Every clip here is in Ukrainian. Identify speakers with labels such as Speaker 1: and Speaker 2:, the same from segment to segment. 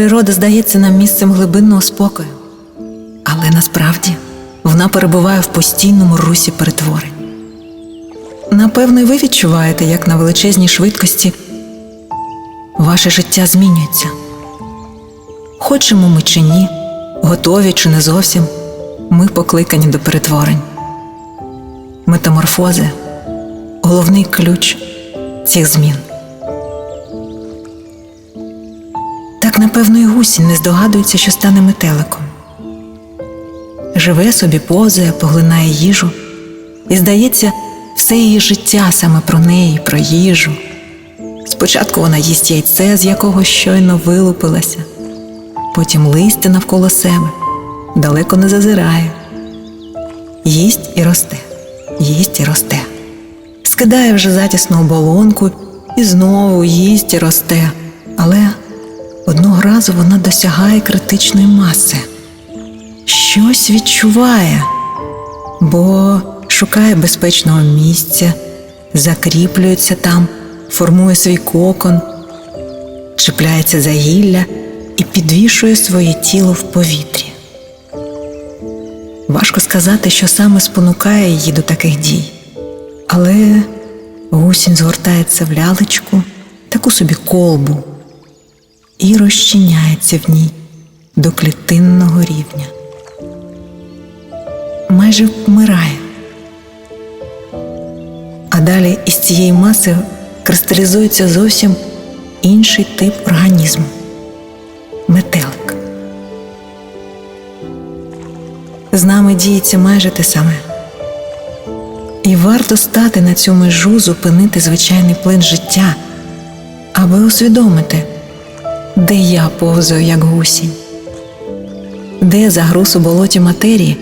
Speaker 1: Природа здається нам місцем глибинного спокою, але насправді вона перебуває в постійному русі перетворень. Напевно, ви відчуваєте, як на величезній швидкості ваше життя змінюється. Хочемо ми чи ні, готові чи не зовсім, ми покликані до перетворень. Метаморфози головний ключ цих змін. Напевно, і гусінь не здогадується, що стане метеликом. Живе собі, повзає, поглинає їжу, і здається, все її життя саме про неї, про їжу. Спочатку вона їсть яйце, з якого щойно вилупилася, потім листя навколо себе, далеко не зазирає. Їсть і росте, їсть і росте. Скидає вже затісну оболонку і знову їсть і росте. Але одного разу вона досягає критичної маси. Щось відчуває, бо шукає безпечного місця, закріплюється там, формує свій кокон, чіпляється за гілля і підвішує своє тіло в повітрі. Важко сказати, що саме спонукає її до таких дій. Але гусінь згортається в лялечку, таку собі колбу, і розчиняється в ній до клітинного рівня. Майже вмирає. А далі із цієї маси кристалізується зовсім інший тип організму метелик. З нами діється майже те саме. І варто стати на цю межу, зупинити звичайний плин життя, аби усвідомити, де я повзаю, як гусінь, де загруз у болоті матерії,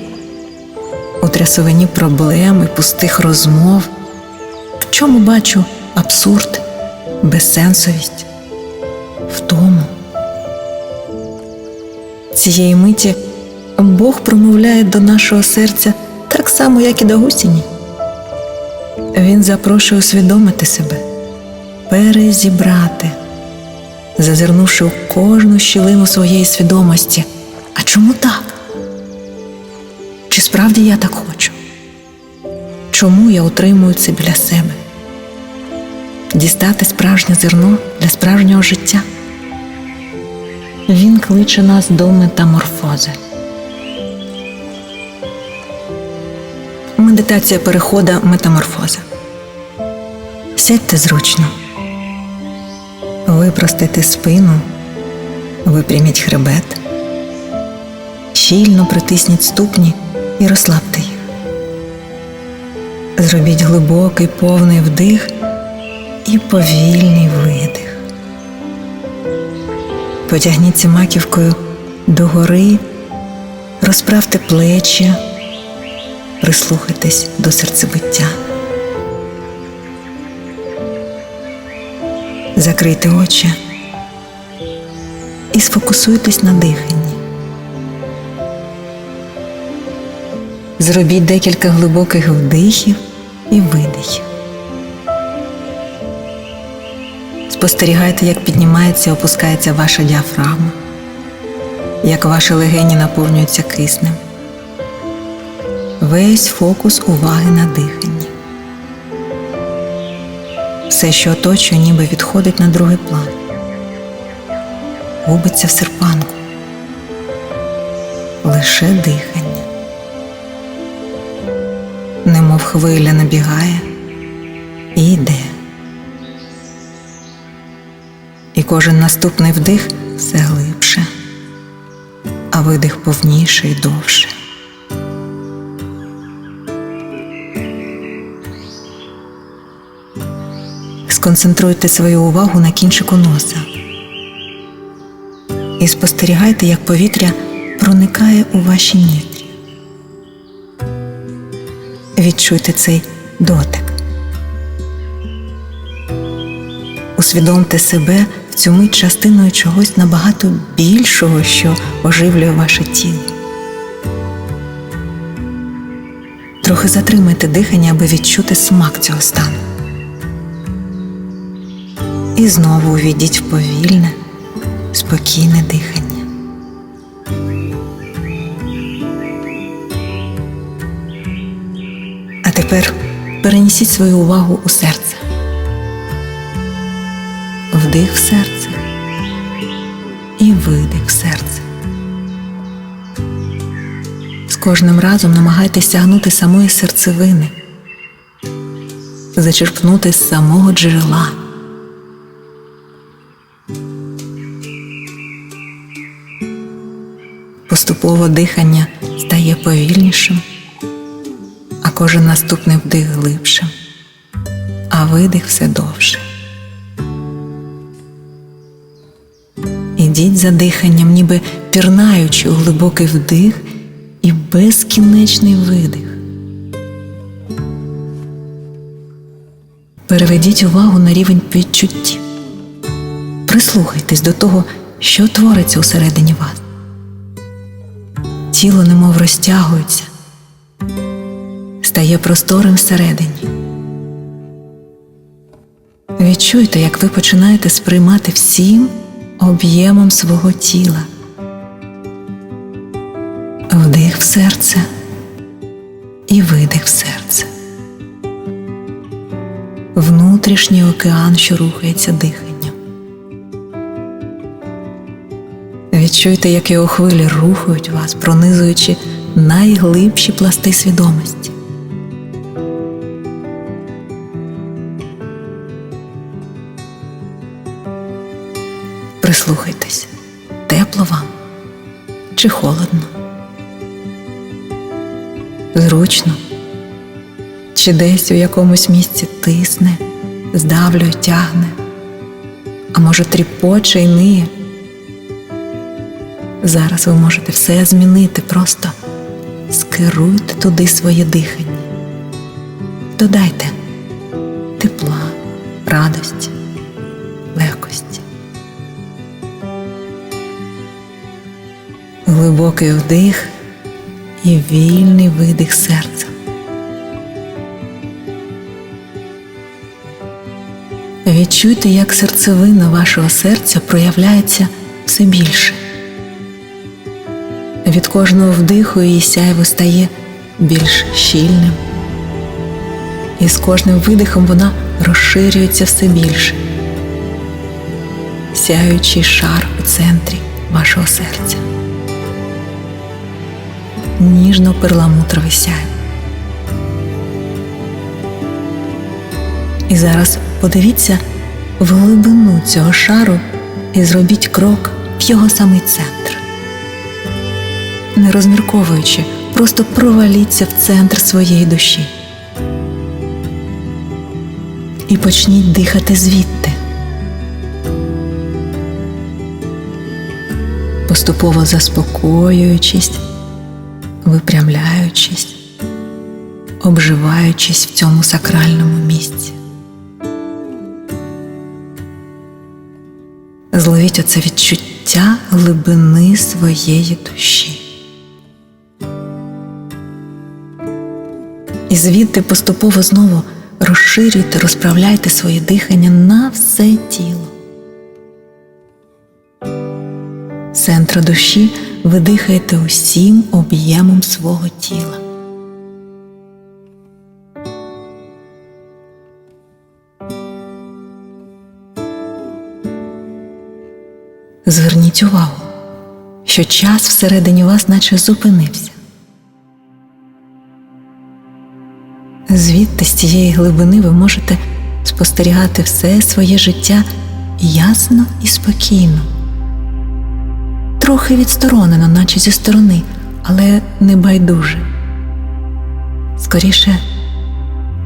Speaker 1: у трясовині проблем і пустих розмов, в чому бачу абсурд, безсенсовість, втому. Цієї миті Бог промовляє до нашого серця так само, як і до гусіні. Він запрошує усвідомити себе, перезібрати, зазирнувши у кожну щілину своєї свідомості. А чому так? Чи справді я так хочу? Чому я утримую це біля себе? Дістати справжнє зерно для справжнього життя? Він кличе нас до метаморфози. Медитація перехода метаморфоза. Сядьте зручно, випростите спину, випряміть хребет, щільно притисніть ступні і розслабте їх. Зробіть глибокий повний вдих і повільний видих. Потягніться маківкою догори, розправте плечі, прислухайтесь до серцебиття. Закрийте очі і сфокусуйтесь на диханні. Зробіть декілька глибоких вдихів і видихів. Спостерігайте, як піднімається і опускається ваша діафрагма, як ваші легені наповнюються киснем. Весь фокус уваги на диханні. Все, що оточує, ніби відходить на другий план, губиться в серпанку. Лише дихання. Немов хвиля набігає і йде. І кожен наступний вдих все глибше, а видих повніше і довше. Сконцентруйте свою увагу на кінчику носа і спостерігайте, як повітря проникає у ваші нітрі. Відчуйте цей дотик. Усвідомте себе в цю мить частиною чогось набагато більшого, що оживлює ваше тіло. Трохи затримайте дихання, аби відчути смак цього стану. І знову увійдіть в повільне, спокійне дихання. А тепер перенесіть свою увагу у серце. Вдих в серце і видих в серце. З кожним разом намагайтесь сягнути самої серцевини, зачерпнути з самого джерела. Поступово дихання стає повільнішим, а кожен наступний вдих глибшим, а видих все довше. Ідіть за диханням, ніби пірнаючи у глибокий вдих і безкінечний видих. Переведіть увагу на рівень відчуттів. Прислухайтесь до того, що твориться усередині вас. Тіло немов розтягується, стає просторим всередині. Відчуйте, як ви починаєте сприймати всім об'ємом свого тіла. Вдих в серце і видих в серце. Внутрішній океан, що рухається диханням. Відчуйте, як його хвилі рухають вас, пронизуючи найглибші пласти свідомості. Прислухайтесь, тепло вам чи холодно, зручно, чи десь у якомусь місці тисне, здавлює, тягне, а може тріпоче і ниє. Зараз ви можете все змінити, просто скеруйте туди своє дихання, додайте тепла, радості, легкості. Глибокий вдих і вільний видих серця. Відчуйте, як серцевина вашого серця проявляється все більше. Кожного вдиху її сяйво стає більш щільним, і з кожним видихом вона розширюється все більше, сяючий шар у центрі вашого серця, ніжно перламутровий сяйво. І зараз подивіться в глибину цього шару і зробіть крок в його самий центр не розмірковуючи, просто проваліться в центр своєї душі. І почніть дихати звідти. Поступово заспокоюючись, випрямляючись, обживаючись в цьому сакральному місці. Зловіть оце відчуття глибини своєї душі. Звідти поступово знову розширюйте, розправляйте своє дихання на все тіло. З центру душі ви дихаєте усім об'ємом свого тіла. Зверніть увагу, що час всередині вас наче зупинився. Звідти з цієї глибини ви можете спостерігати все своє життя ясно і спокійно, трохи відсторонено, наче зі сторони, але не байдуже, скоріше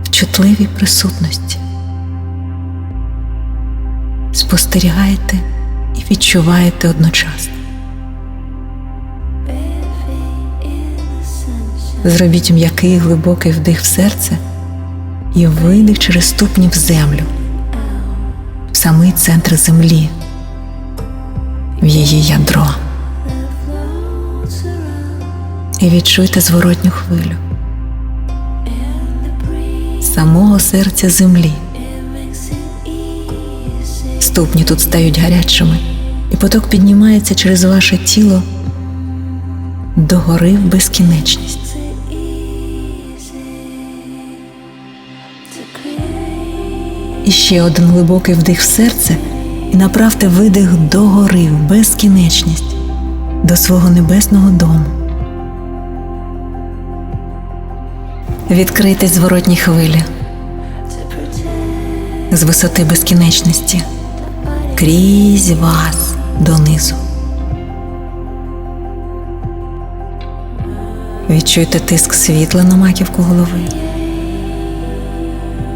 Speaker 1: в чутливій присутності. Спостерігаєте і відчуваєте одночасно. Зробіть м'який глибокий вдих в серце і видих через ступні в землю, в самий центр землі, в її ядро. І відчуйте зворотню хвилю самого серця землі. Ступні тут стають гарячими і поток піднімається через ваше тіло догори в безкінечність. І ще один глибокий вдих в серце і направте видих догори в безкінечність до свого небесного дому. Відкрийте зворотні хвилі з висоти безкінечності крізь вас донизу. Відчуйте тиск світла на маківку голови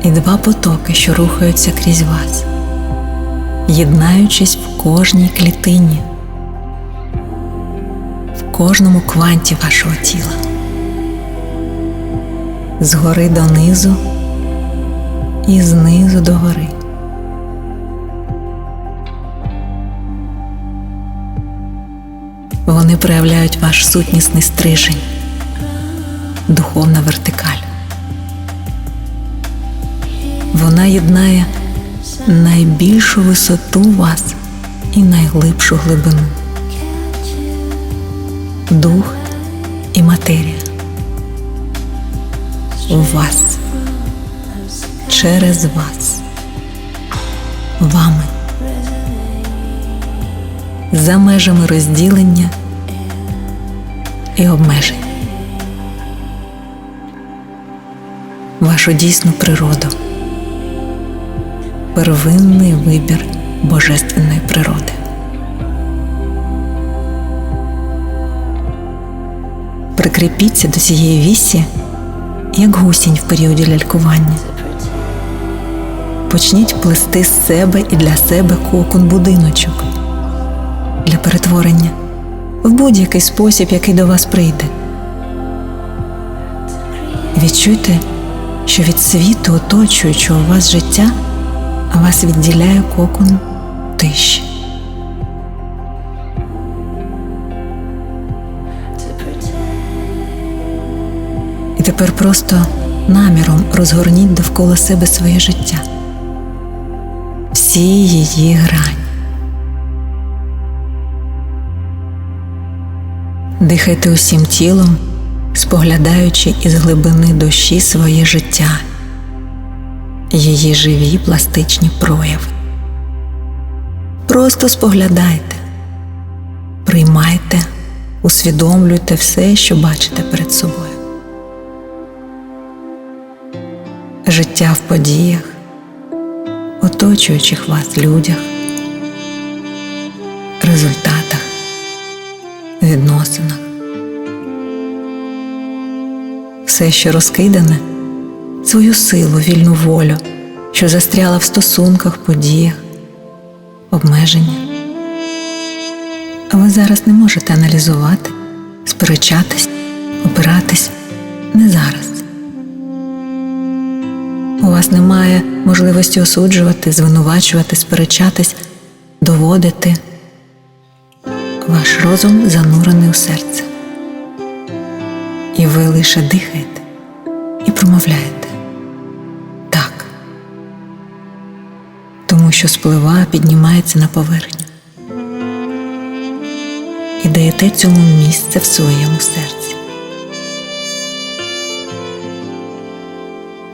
Speaker 1: і два потоки, що рухаються крізь вас, єднаючись в кожній клітині, в кожному кванті вашого тіла, згори донизу і знизу до гори. Вони проявляють ваш сутнісний стрижень, духовна вертикаль. Вона єднає найбільшу висоту вас і найглибшу глибину. Дух і матерія у вас, через вас, вами, за межами розділення і обмежень. Вашу дійсну природу первинний вибір божественної природи. Прикріпіться до цієї вісі, як гусінь в періоді лялькування. Почніть плести з себе і для себе кокон будиночок для перетворення в будь-який спосіб, який до вас прийде. Відчуйте, що від світу, оточуючого вас життя вас відділяє кокон тиші. І тепер просто наміром розгорніть довкола себе своє життя, всі її грані. Дихайте усім тілом, споглядаючи із глибини душі своє життя її живі пластичні прояви. Просто споглядайте, приймайте, усвідомлюйте все, що бачите перед собою. Життя в подіях, оточуючих вас людях, результатах, відносинах. Все, що розкидане свою силу, вільну волю, що застряла в стосунках, подіях, обмеження. А ви зараз не можете аналізувати, сперечатись, опиратись не зараз. У вас немає можливості осуджувати, звинувачувати, сперечатись, доводити. Ваш розум занурений у серце. І ви лише дихаєте і промовляєте. Тому що спливає, піднімається на поверхню. І даєте цьому місце в своєму серці.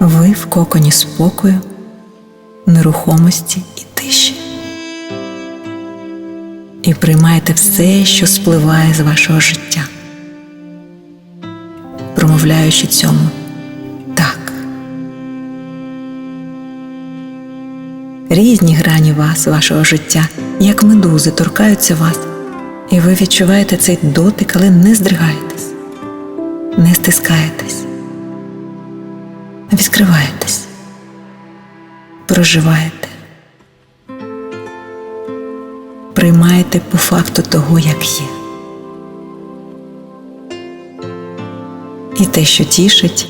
Speaker 1: Ви в коконі спокою, нерухомості і тиші. І приймаєте все, що спливає з вашого життя, промовляючи цьому. Різні грані вас, вашого життя, як медузи торкаються вас, і ви відчуваєте цей дотик, але не здригаєтесь, не стискаєтесь, відкриваєтесь, проживаєте, приймаєте по факту того, як є. І те, що тішить,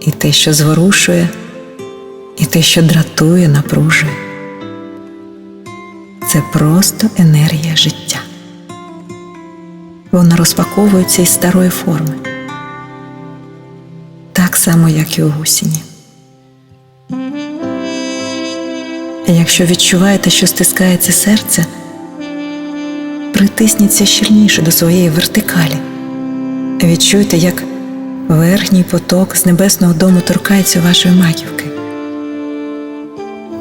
Speaker 1: і те, що зворушує, і те, що дратує, напружує це просто енергія життя. Вона розпаковується із старої форми, так само, як і у гусіні. Якщо відчуваєте, що стискається серце, притисніться щільніше до своєї вертикалі. Відчуйте, як верхній поток з небесного дому торкається вашої маківки.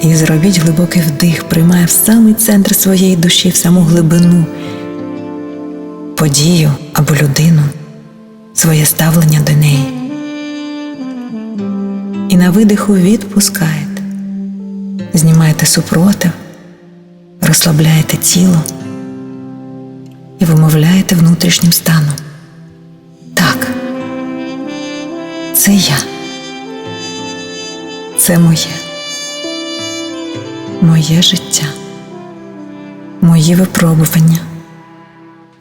Speaker 1: І зробіть глибокий вдих, приймає в самий центр своєї душі, в саму глибину, подію або людину, своє ставлення до неї. І на видиху відпускаєте, знімаєте супротив, розслабляєте тіло і вимовляєте внутрішнім станом. Так, це я. Це моє. Моє життя, мої випробування,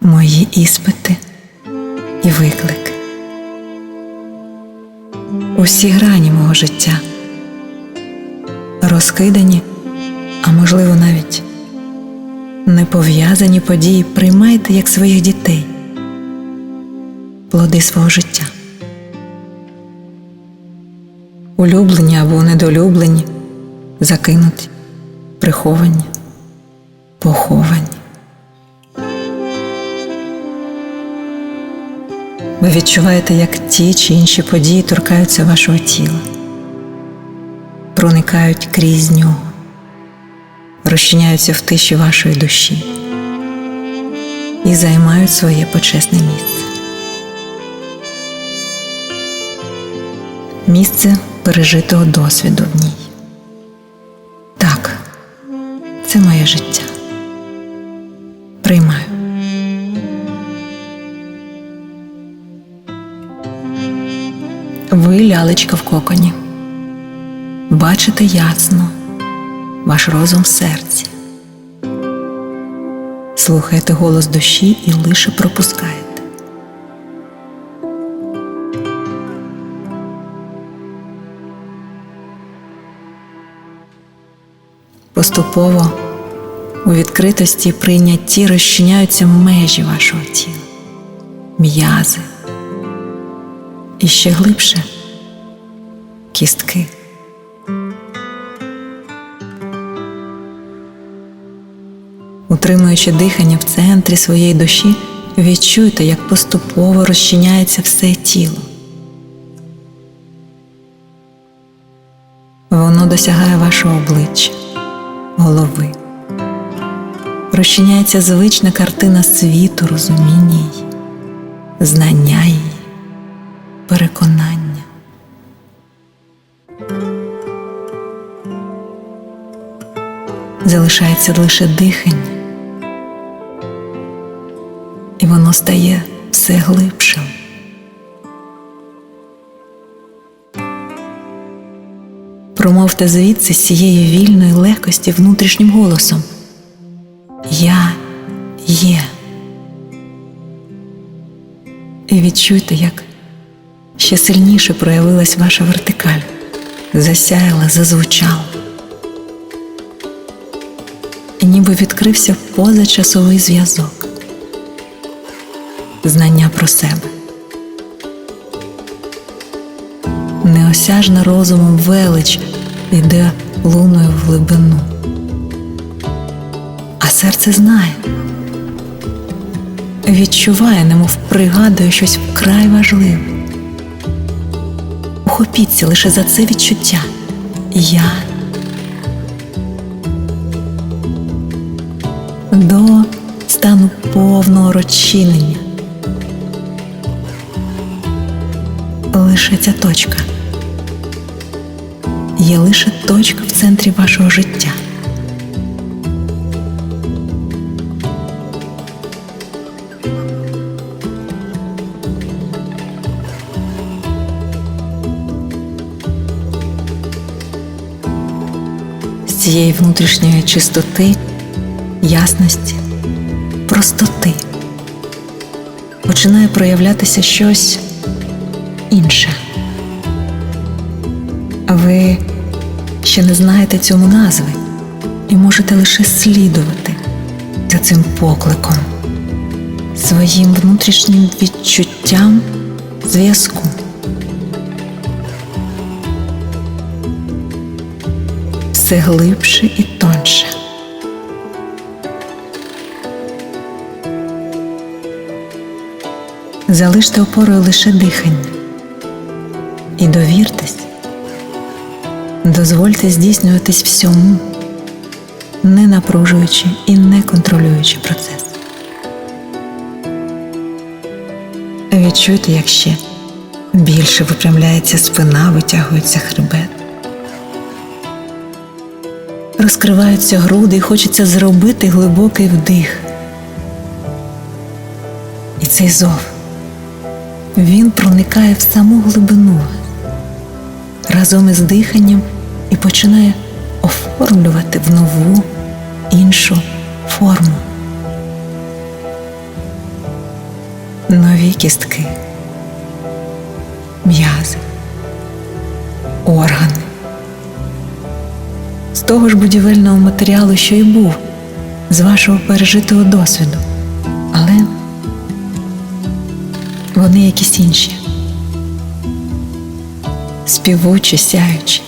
Speaker 1: мої іспити і виклики. Усі грані мого життя розкидані, а можливо навіть непов'язані події приймайте як своїх дітей, плоди свого життя. Улюблені або недолюблені, закинуті, приховані, поховані. Ви відчуваєте, як ті чи інші події торкаються вашого тіла, проникають крізь нього, розчиняються в тиші вашої душі і займають своє почесне місце. Місце пережитого досвіду в ній. Моє життя. Приймаю. Ви лялечка в коконі. Бачите ясно ваш розум в серці. Слухаєте голос душі і лише пропускаєте. Поступово у відкритості прийнятті розчиняються межі вашого тіла, м'язи і ще глибше кістки. Утримуючи дихання в центрі своєї душі, відчуйте, як поступово розчиняється все тіло. Воно досягає вашого обличчя, голови. Розчиняється звична картина світу, розуміння її, знання її, переконання. Залишається лише дихання, і воно стає все глибшим. Промовте звідси з цієї вільної легкості внутрішнім голосом. Я є. І відчуйте, як ще сильніше проявилась ваша вертикаль, засяяла, зазвучала. І ніби відкрився позачасовий зв'язок, знання про себе. Неосяжна розумом велич іде луною в глибину. Серце знає, відчуває, немов пригадує щось вкрай важливе. Ухопіться лише за це відчуття. Я до стану повного розчинення. Лише ця точка. Є лише точка в центрі вашого життя. Цієї внутрішньої чистоти, ясності, простоти починає проявлятися щось інше. А ви ще не знаєте цьому назви і можете лише слідувати за цим покликом, своїм внутрішнім відчуттям зв'язку. Все глибше і тонше. залиште опорою лише дихання і довіртесь, дозвольте здійснюватись всьому, не напружуючи і не контролюючи процес. Відчуйте, як ще більше випрямляється спина, витягується хребет. Розкриваються груди і хочеться зробити глибокий вдих. І цей зов він проникає в саму глибину разом із диханням і починає оформлювати в нову іншу форму. Нові кістки, м'язи, органи. Того ж будівельного матеріалу, що й був, з вашого пережитого досвіду, але вони якісь інші, співучі, сяючі,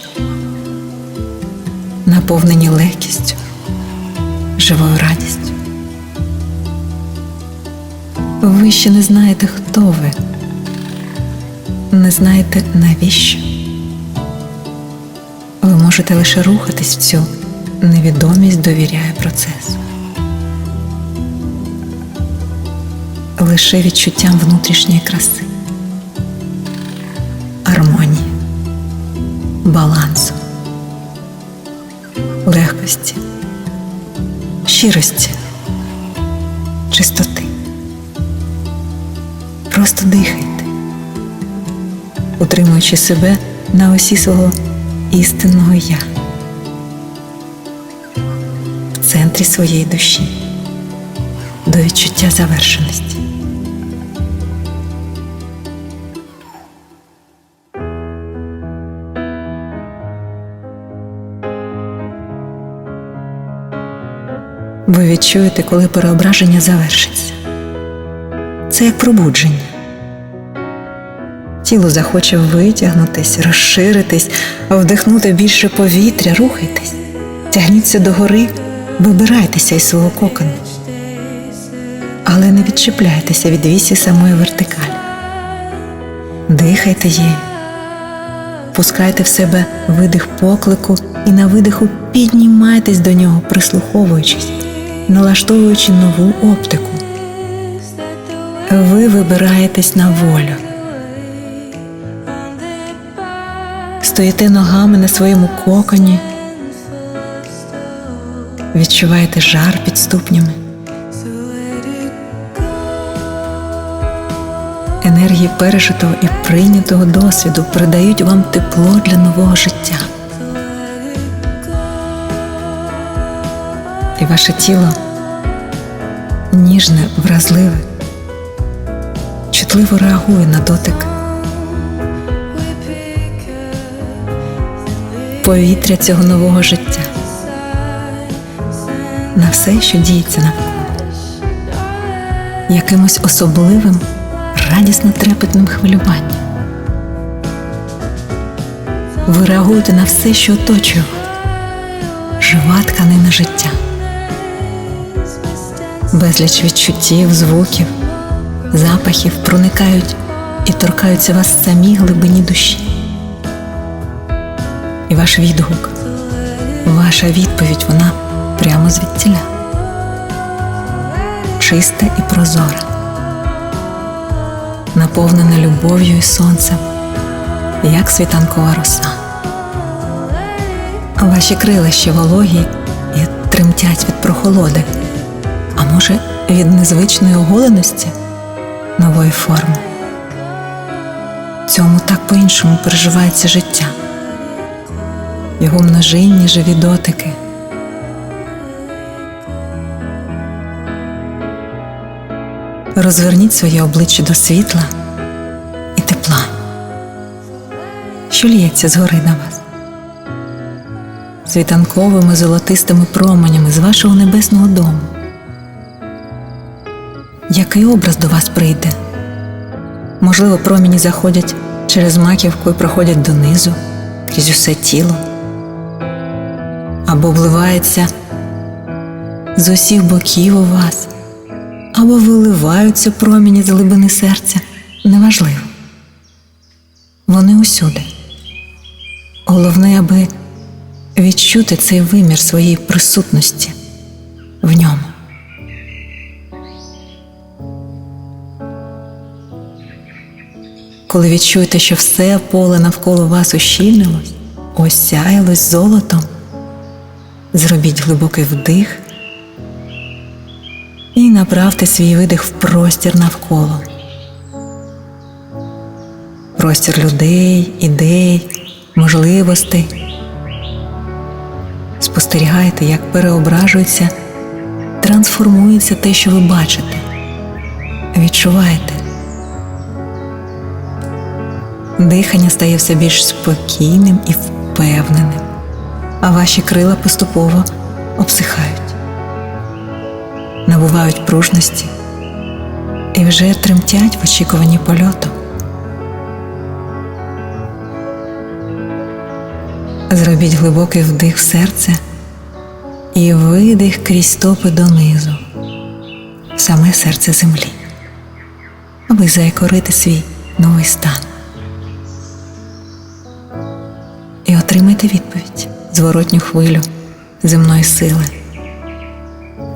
Speaker 1: наповнені легкістю, живою радістю. Ви ще не знаєте, хто ви, не знаєте навіщо. Можете лише рухатись в цю невідомість довіряє процесу. Лише відчуттям внутрішньої краси, гармонії, балансу, легкості, щирості, чистоти. Просто дихайте, утримуючи себе на осі свого істинного я в центрі своєї душі до відчуття завершеності. Ви відчуєте, коли переображення завершиться. Це як пробудження. Тіло захоче витягнутись, розширитись, вдихнути більше повітря, рухайтесь, тягніться догори, вибирайтеся із свого кокону. Але не відчіпляйтеся від вісі самої вертикалі. Дихайте її, пускайте в себе видих поклику і на видиху піднімайтесь до нього, прислуховуючись, налаштовуючи нову оптику. Ви вибираєтесь на волю. Стоїте ногами на своєму коконі, відчуваєте жар під ступнями. Енергії пережитого і прийнятого досвіду придають вам тепло для нового життя. І ваше тіло ніжне, вразливе, чутливо реагує на дотик. Повітря цього нового життя, на все, що діється навколо, якимось особливим, радісно трепетним хвилюванням. Ви реагуєте на все, що оточує жива тканина життя, безліч відчуттів, звуків, запахів проникають і торкаються вас в самій глибині душі. І ваш відгук, ваша відповідь, вона прямо звідтіля, чиста і прозора, наповнена любов'ю і сонцем, як світанкова роса. Ваші крила ще вологі і тремтять від прохолоди, а може, від незвичної оголеності нової форми. Цьому так по-іншому переживається життя його множинні живі дотики. Розверніть своє обличчя до світла і тепла, що ліється згори на вас, світанковими золотистими променями з вашого небесного дому. Який образ до вас прийде? Можливо, промені заходять через маківку і проходять донизу, крізь усе тіло або вливається з усіх боків у вас, або виливаються промені з глибини серця неважливо. Вони усюди. Головне, аби відчути цей вимір своєї присутності в ньому. Коли відчуєте, що все поле навколо вас ущільнилось, осяялось золотом, зробіть глибокий вдих і направте свій видих в простір навколо. Простір людей, ідей, можливостей. Спостерігайте, як переображується, трансформується те, що ви бачите. Відчуваєте. Дихання стає все більш спокійним і впевненим, а ваші крила поступово обсихають, набувають пружності і вже тремтять в очікуванні польоту. Зробіть глибокий вдих в серце і видих крізь стопи донизу, в саме серце землі, аби заякорити свій новий стан. І отримайте відповідь, зворотню хвилю земної сили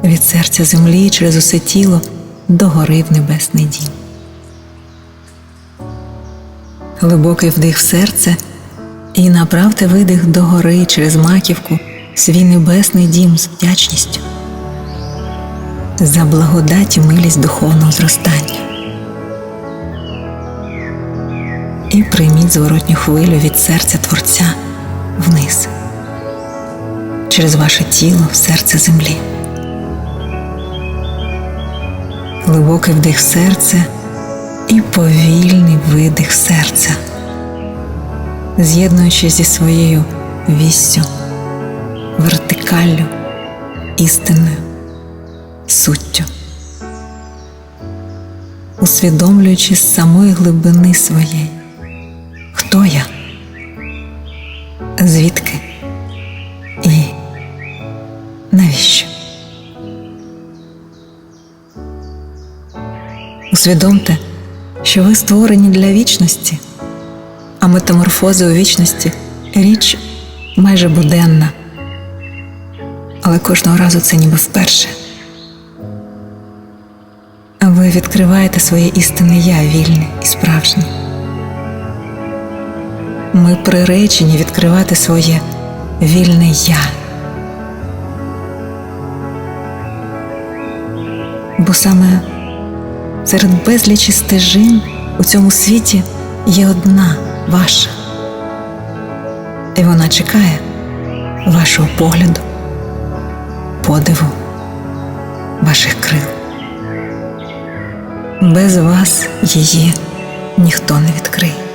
Speaker 1: від серця землі через усе тіло до гори в небесний дім. Глибокий вдих в серце і направте видих до гори через маківку свій небесний дім з вдячністю за благодать і милість духовного зростання. І прийміть зворотню хвилю від серця Творця вниз, через ваше тіло в серце землі. Глибокий вдих в серце і повільний видих серця з'єднуючи зі своєю віссю, вертикаллю, істинною, суттю, усвідомлюючи з самої глибини своєї, хто я, звідки навіщо. Усвідомте, що ви створені для вічності а метаморфози у вічності річ майже буденна, але кожного разу це ніби вперше. Ви відкриваєте своє істинне я вільне і справжнє. Ми приречені відкривати своє вільне я. Бо саме серед безлічі стежин у цьому світі є одна ваша, і вона чекає вашого погляду, подиву, ваших крил. Без вас її ніхто не відкриє.